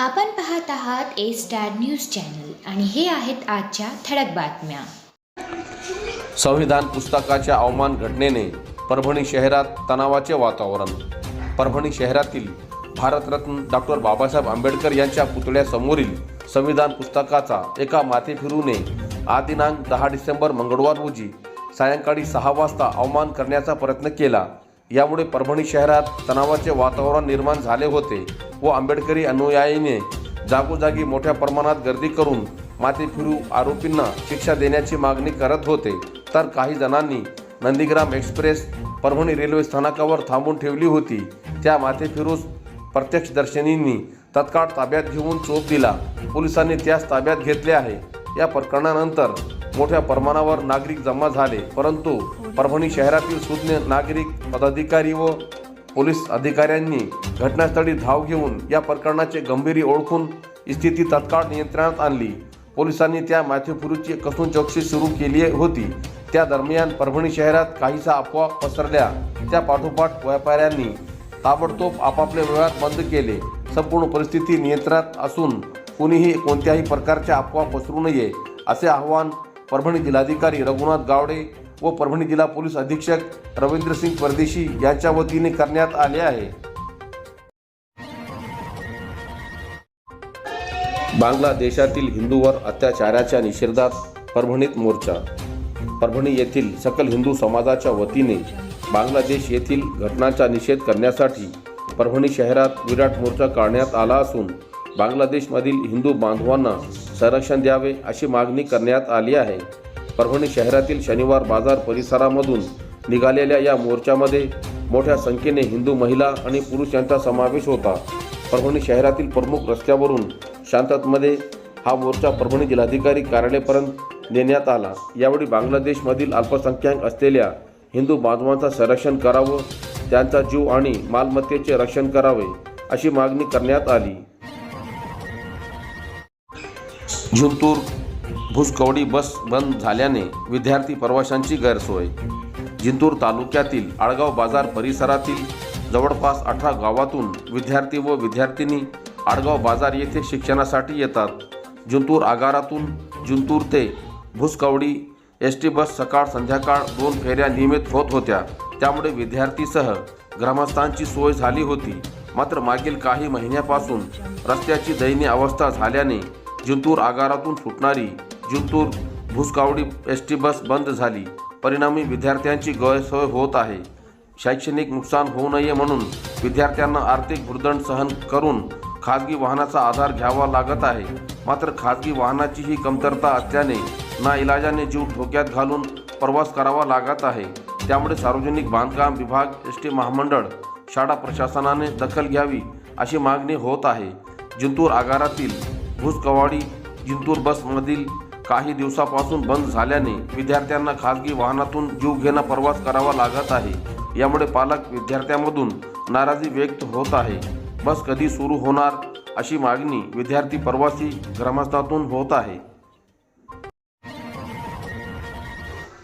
आपण पाहत आहात ए स्टार न्यूज चॅनल आणि हे आहेत आजच्या ठळक बातम्या. संविधान पुस्तकाच्या अवमान घटनेने परभणी शहरात तणावाचे वातावरण. परभणी शहरातील भारतरत्न डॉक्टर बाबासाहेब आंबेडकर यांच्या पुतळ्यासमोरील संविधान पुस्तकाचा एका माथेफिरूने आज दिनांक दहा डिसेंबर मंगळवार रोजी सायंकाळी सहा वाजता अवमान करण्याचा प्रयत्न केला. यामुळे परभणी शहरात तणावाचे वातावरण निर्माण झाले होते. व आंबेडकरी अनुयायीने जागोजागी मोठ्या प्रमाणात गर्दी करून माथे फिरू आरोपींना शिक्षा देण्याची मागणी करत होते. तर काही जणांनी नंदीग्राम एक्सप्रेस परभणी रेल्वे स्थानकावर थांबून ठेवली होती. त्या माथेफिरूस प्रत्यक्षदर्शनींनी तत्काळ ताब्यात घेऊन चोप दिला. पोलिसांनी त्यास ताब्यात घेतले आहे. या प्रकरणानंतर मोठ्या प्रमाणावर नागरिक जमा झाले. परंतु परभणी शहरातील सुज्ञ नागरिक पदाधिकारी व पोलीस अधिकाऱ्यांनी घटनास्थळी धाव घेऊन या प्रकरणाचे गंभीरी ओळखून स्थिती तत्काळ नियंत्रणात आणली. पोलिसांनी त्या मॅथ्यूपुरूची कसून चौकशी सुरू केली होती. त्या दरम्यान परभणी शहरात काहीसा अफवा पसरल्या. त्या पाठोपाठ व्यापाऱ्यांनी ताबडतोब आपापले व्यवहार बंद केले. संपूर्ण परिस्थिती नियंत्रणात असून कुणीही कोणत्याही प्रकारच्या अफवा पसरू नये असे आवाहन परभणी जिल्हाधिकारी रघुनाथ गावडे व परभणी जिल्हा पोलीस अधीक्षक रवींद्रसिंग परदेशी यांच्या वतीने करण्यात आले आहे. बांगलादेशातील हिंदूवर अत्याचाराच्या निषेधात परभणीत मोर्चा. परभणी येथील सकल हिंदू समाजाच्या वतीने बांगलादेश येथील घटनांचा निषेध करण्यासाठी परभणी शहरात विराट मोर्चा काढण्यात आला असून बांगलादेशमधील हिंदू बांधवांना संरक्षण द्यावे अशी मागणी करण्यात आली आहे. परभणी शहरातील शनिवार बाजार परिसरामधून निघालेल्या या मोर्चामध्ये मोठ्या संख्येने हिंदू महिला आणि पुरुष यांचा समावेश होता. परभणी शहरातील प्रमुख रस्त्यावरून शांततमध्ये हा मोर्चा परभणी जिल्हाधिकारी कार्यालयापर्यंत नेण्यात आला. यावेळी बांगलादेशमधील अल्पसंख्याक असलेल्या हिंदू बांधवांचं संरक्षण करावं त्यांचा जीव आणि मालमत्तेचे रक्षण करावे अशी मागणी करण्यात आली. झुंतूर भुसकवडी बस बंद झाल्याने विद्यार्थी प्रवाशांची गैरसोय. जिंतूर तालुक्यातील आळगाव बाजार परिसरातील जवळपास अठरा गावातून विद्यार्थी व विद्यार्थिनी आडगाव बाजार येथे शिक्षणासाठी येतात. जिंतूर आगारातून जिंतूर ते भुसकवडी एस टी बस सकाळ संध्याकाळ दोन फेऱ्या नियमित होत होत्या. त्यामुळे विद्यार्थीसह ग्रामस्थांची सोय झाली होती. मात्र मागील काही महिन्यापासून रस्त्याची दयनीय अवस्था झाल्याने जिंतूर आगारातून सुटणारी Jintur Bhuskawadi S T bus बंद झाली. परिणामी विद्यार्थ्यांची गैरसोय होत आहे. शैक्षणिक नुकसान होऊ नये म्हणून विद्यार्थ्यांना आर्थिक भुर्दंड सहन करून खाजगी वाहनाचा आधार घ्यावा लागत आहे. मात्र खाजगी वाहनाची ही कमतरता असल्याने ना इलाजाने जीव धोक्यात घालून प्रवास करावा लागत आहे. त्यामुळे सार्वजनिक बांधकाम विभाग एस टी महामंडळ शाळा प्रशासनाने दखल घ्यावी अशी मागणी होत आहे. जिंतूर आगारातील भुसकवाडी जिंतूर बसमधील काही दिवसापासून बंद झाल्याने विद्यार्थ्यांना खाजगी वाहनातून जीव घेणा प्रवास करावा लागत आहे. यामुळे पालक विद्यार्थ्यांमधून नाराजी व्यक्त होत आहे. बस कधी सुरू होणार अशी मागणी विद्यार्थी प्रवासी ग्रामस्थातून होत आहे.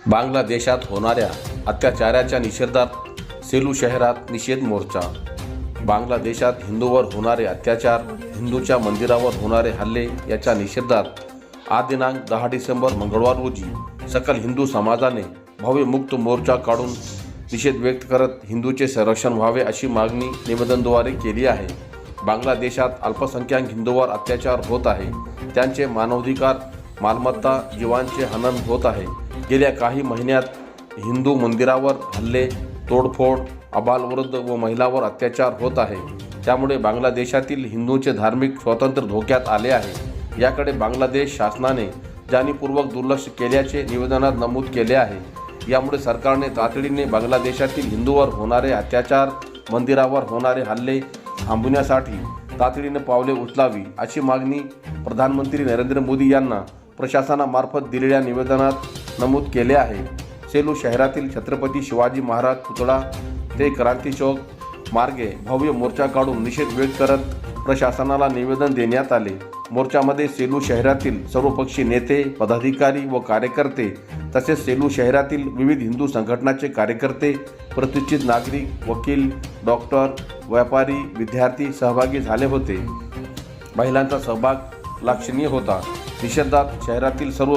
बांगलादेशात होणाऱ्या अत्याचाराच्या निषेधात सेलू शहरात निषेध मोर्चा. बांगलादेशात हिंदूवर होणारे अत्याचार हिंदूच्या मंदिरावर होणारे हल्ले याच्या निषेधात आज दिनांक दहा डिसेंबर मंगळवार रोजी सकल हिंदू समाजाने भव्य मुक्त मोर्चा काढून निषेध व्यक्त करत हिंदूचे संरक्षण व्हावे अशी मागणी निवेदनद्वारे केली आहे बांगलादेशात अल्पसंख्याक हिंदूवर अत्याचार होत आहे त्यांचे मानवाधिकार मालमत्ता जीवांचे हनन होत आहे गेल्या काही महिन्यात हिंदू मंदिरावर हल्ले तोडफोड अबालवृद्ध व महिलावर अत्याचार होत आहे त्यामुळे बांगलादेशातील हिंदूंचे धार्मिक स्वातंत्र्य धोक्यात आले आहे याकडे बांगलादेश शासनाने जाणीवपूर्वक दुर्लक्ष केल्याचे निवेदनात नमूद केले आहे. यामुळे सरकारने तातडीने बांगलादेशातील हिंदूवर होणारे अत्याचार मंदिरावर होणारे हल्ले थांबवण्यासाठी तातडीने पावले उचलावी अशी मागणी प्रधानमंत्री नरेंद्र मोदी यांना प्रशासनामार्फत दिलेल्या निवेदनात नमूद केले आहे. सेलू शहरातील छत्रपती शिवाजी महाराज पुतळा ते क्रांती चौक मार्गे भव्य मोर्चा काढून निषेध व्यक्त करत प्रशासनाला निवेदन देण्यात आले. मोर्चामध्ये सेलू शहरातील सर्वपक्षी नेते पदाधिकारी व कार्यकर्ते तसेच सेलू शहरातील विविध हिंदू संघटनाचे कार्यकर्ते प्रतिष्ठित नागरिक वकील डॉक्टर व्यापारी विद्यार्थी सहभागी झाले होते. महिलांचा सहभाग लक्षणीय होता. निषेधात शहरातील सर्व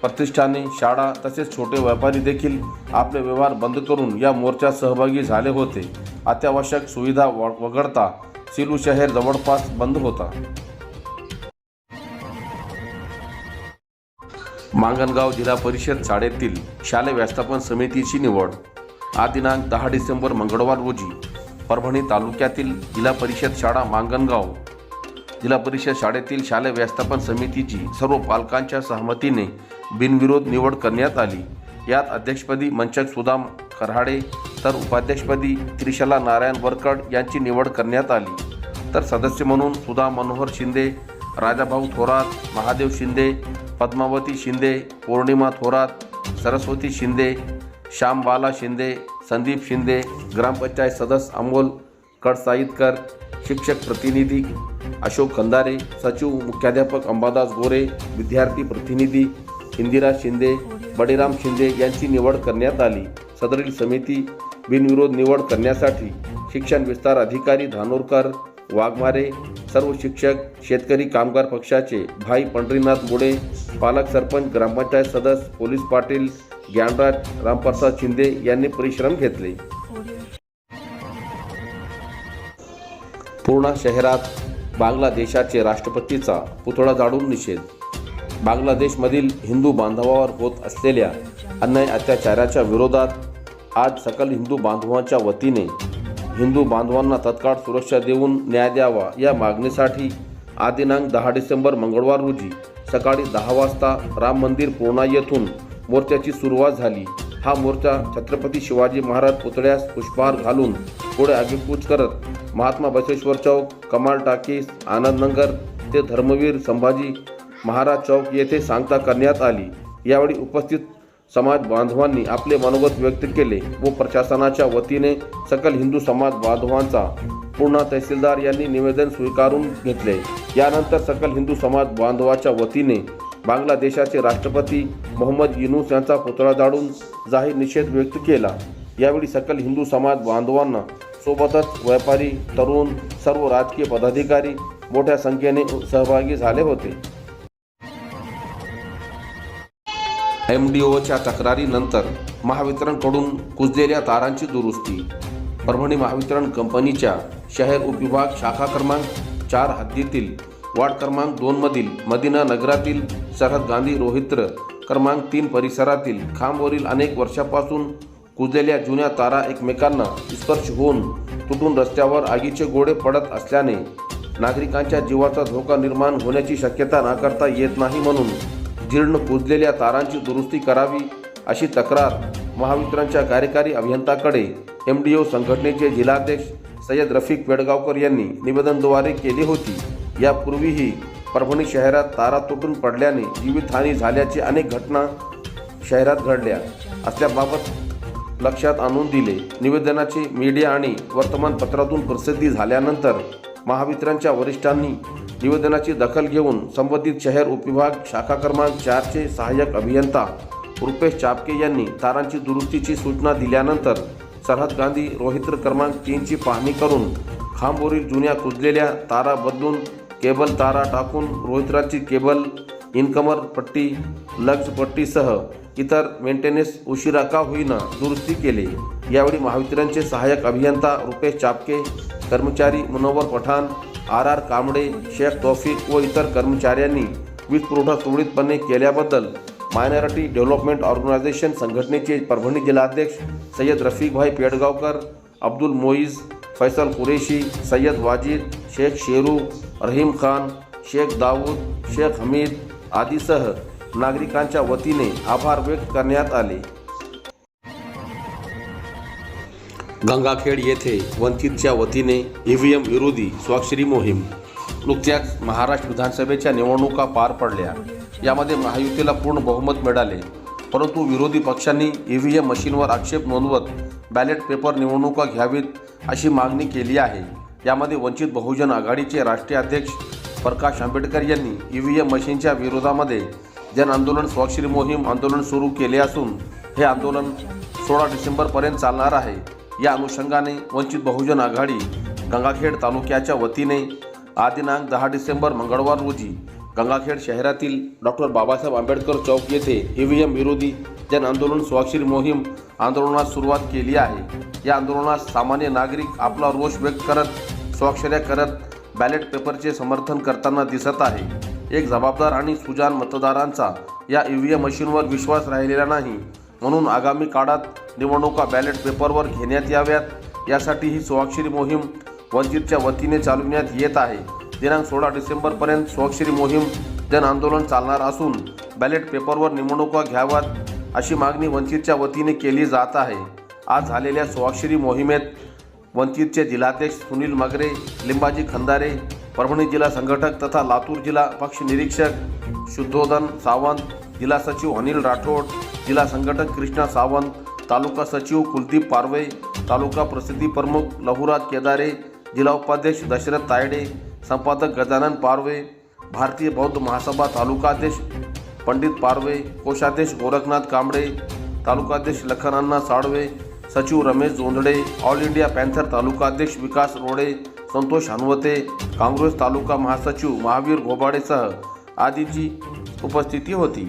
प्रतिष्ठाने शाळा तसेच छोटे व्यापारी देखील आपले व्यवहार बंद करून या मोर्चात सहभागी झाले होते. अत्यावश्यक सुविधा व- वगळता सिलू शहर जवळपास बंद होता. मांगणगाव जिल्हा परिषद शाळेतील शालेय व्यवस्थापन समितीची निवड. आज दिनांक दहा डिसेंबर मंगळवार रोजी परभणी तालुक्यातील जिल्हा परिषद शाळा मांगणगाव जिल्हा परिषद शाळेतील शालेय व्यवस्थापन समितीची सर्व पालकांच्या सहमतीने बिनविरोध निवड करण्यात आली. यात अध्यक्षपदी मंचक सुदाम कराडे तर उपाध्यक्षपदी त्रिशला नारायण वरकड यांची निवड करण्यात आली. तर सदस्य म्हणून सुधा मनोहर शिंदे राजाभाऊ थोरात महादेव शिंदे पद्मावती शिंदे पौर्णिमा थोरात सरस्वती शिंदे श्यामबाला शिंदे संदीप शिंदे ग्रामपंचायत सदस्य अमोल कडसाईतकर शिक्षक प्रतिनिधी अशोक खंदारे सचिव मुख्याध्यापक अंबादास गोरे विद्यार्थी प्रतिनिधी इंदिरा शिंदे बडीराम शिंदे यांची निवड करण्यात आली. सदरील समिती बिनविरोध निवड करण्यासाठी शिक्षण विस्तार अधिकारी धानोरकर वाघमारे सर्व शिक्षक शेतकरी कामगार पक्षाचे भाई पंढरीनाथ मुडे पालक सरपंच ग्रामपंचायत सदस्य पोलीस पाटील ज्ञानराज रामप्रसाद शिंदे यांनी परिश्रम घेतले. पूर्णा शहरात बांगलादेशाचे राष्ट्रपतीचा पुतळा जाळून निषेध. बांगलादेशमधील हिंदू बांधवावर होत असलेल्या अन्याय अत्याचाराच्या विरोधात आज सकल हिंदू बांधवांच्या वतीने हिंदू बांधवांना तत्काळ सुरक्षा देऊन न्याय द्यावा या मागणीसाठी आदिनांक दहा डिसेंबर मंगळवार रोजी सकाळी दहा वाजता राम मंदिर पूर्णा येथून मोर्चाची सुरुवात झाली. हा मोर्चा छत्रपती शिवाजी महाराज पुतळ्यास पुष्पहार घालून पुढे आगेकूच करत महात्मा बसवेश्वर चौक कमाल टाकीस आनंदनगर ते धर्मवीर संभाजी महाराज चौक येथे सांगता करण्यात आली. यावेळी उपस्थित समाज बांधवांनी आपले मनोगत व्यक्त केले व प्रशासनाच्या वतीने सकल हिंदू समाज बांधवांचा पूर्णा तहसीलदार यांनी निवेदन स्वीकारून घेतले. यानंतर सकल हिंदू समाज बांधवाच्या वतीने बांगलादेशाचे राष्ट्रपती मोहम्मद युनूस यांचा पुतळा जाळून जाहीर निषेध व्यक्त केला. यावेळी सकल हिंदू समाज बांधवांना सोबतच व्यापारी तरुण सर्व राजकीय पदाधिकारी मोठ्या संख्येने सहभागी झाले होते. एम डी ओच्या तक्रारीनंतर महावितरणकडून कुजलेल्या तारांची दुरुस्ती. परभणी महावितरण कंपनीच्या शहर उपविभाग शाखा क्रमांक चार हद्दीतील वार्ड क्रमांक दोनमधील मदिना नगरातील सरहद गांधी रोहित्र क्रमांक तीन परिसरातील खांबवरील अनेक वर्षापासून कुजलेल्या जुन्या तारा एकमेकांना स्पर्श होऊन तुटून रस्त्यावर आगीचे गोडे पडत असल्याने नागरिकांच्या जीवाचा धोका निर्माण होण्याची शक्यता नाकारता येत नाही म्हणून जीर्ण कुजलेल्या तारांची दुरुस्ती करावी अशी तक्रार महावितरणच्या कार्यकारी अभियंताकडे एम डी ओ संघटनेचे जिल्हाध्यक्ष सय्यद रफिक पेडगावकर यांनी निवेदनद्वारे केली होती. यापूर्वीही परभणी शहरात तारा तुटून पडल्याने जीवितहानी झाल्याची अनेक घटना शहरात घडल्या. असल्याबाबत लक्षात आणून दिले. निवेदनाची मीडिया आणि वर्तमानपत्रातून प्रसिद्धी झाल्यानंतर महावितरणच्या वरिष्ठांनी निवेदनाची दखल घेऊन संबंधित शहर उपविभाग शाखा क्रमांक चारचे सहाय्यक अभियंता रुपेश चापके यांनी तारांची दुरुस्तीची सूचना दिल्यानंतर सरहद गांधी रोहित्र क्रमांक तीनची पाहणी करून खांबवरील जुन्या कुजलेल्या तारा बदलून केबल तारा टाकून रोहित्राची केबल इनकमर पट्टी लक्स पट्टीसह इतर मेंटेनन्स उशिरा का होईना दुरुस्ती केले. यावेळी महावितरणचे सहाय्यक अभियंता रुपेश चापके कर्मचारी मुनव्वर पठाण आर आर कांबळे शेख तौफिक व इतर कर्मचाऱ्यांनी वीज पुरवठा सुरळीतपणे केल्याबद्दल मायनॉरिटी डेव्हलपमेंट ऑर्गनायझेशन संघटनेचे परभणी जिल्हाध्यक्ष सय्यद रफिकभाई पेडगावकर अब्दुल मोईज फैसल कुरेशी सय्यद वाजिद शेख शेरू रहीम खान शेख दाऊद शेख हमीद आदीसह नागरिकांच्या वतीने आभार व्यक्त करण्यात आले. गंगाखेड येथे वंचितच्या वतीने ईव्हीएम विरोधी स्वाक्षरी मोहीम नुकत्याच महाराष्ट्र विधानसभेच्या निवडणुका पार पडल्या. यामध्ये महायुतीला पूर्ण बहुमत मिळाले. परंतु विरोधी पक्षांनी ई व्ही एम मशीनवर आक्षेप नोंदवत बॅलेट पेपर निवडणुका घ्यावीत अशी मागणी केली आहे. यामध्ये वंचित बहुजन आघाडीचे राष्ट्रीय अध्यक्ष प्रकाश आंबेडकर यांनी ई व्ही एम मशीनच्या विरोधामध्ये जन आंदोलन स्वाक्षरी मोहीम आंदोलन सुरू केले असून हे आंदोलन सोळा डिसेंबरपर्यंत चालणार आहे. या अनुषंगाने वंचित बहुजन आघाडी गंगाखेड तालुक्याच्या वतीने आज दिनांक दहा डिसेंबर मंगळवार रोजी गंगाखेड शहरातील डॉक्टर बाबासाहेब आंबेडकर चौक येथे ई व्ही एम विरोधी जन आंदोलन स्वाक्षरी मोहीम आंदोलनास सुरुवात केली आहे. या आंदोलनात सामान्य नागरिक आपला रोष व्यक्त करत स्वाक्षऱ्या करत बॅलेट पेपरचे समर्थन करताना दिसत आहे. एक जबाबदार आणि सुजान मतदारांचा या ईव्हीएम मशीनवर विश्वास राहिलेला नाही. म्हणून आगामी काळात निवडणुका बॅलेट पेपरवर घेण्यात याव्यात. यासाठी ही स्वाक्षरी मोहीम वंचितच्या वतीने चालविण्यात येत आहे. दिनांक सोळा डिसेंबरपर्यंत स्वाक्षरी मोहीम जन आंदोलन चालणार असून बॅलेट पेपरवर निवडणुका घ्याव्यात अशी मागणी वंचितच्या वतीने केली जात आहे. आज झालेल्या स्वाक्षरी मोहिमेत वंचितचे जिल्हाध्यक्ष सुनील मगरे लिंबाजी खंदारे परभणी जिल्हा संघटक तथा लातूर जिल्हा पक्ष निरीक्षक शुद्धोधन सावंत जिल्हा सचिव अनिल राठोड जिल्हा संघटक कृष्णा सावंत तालुका सचिव कुलदीप पारवे तालुका प्रसिद्धी प्रमुख लहुराज केदारे जिल्हा उपाध्यक्ष दशरथ तायडे संपादक गजानन पारवे भारतीय बौद्ध महासभा तालुकाध्यक्ष पंडित पारवे कोषाध्यक्ष गोरखनाथ कांबळे तालुकाध्यक्ष लखनअण्णा साळवे सचिव Ramesh Jondhale all India panther तालुकाध्यक्ष विकास रोडे संतोष हनवते काँग्रेस तालुका महासचिव महावीर घोबाडेसह आदींची उपस्थिती होती.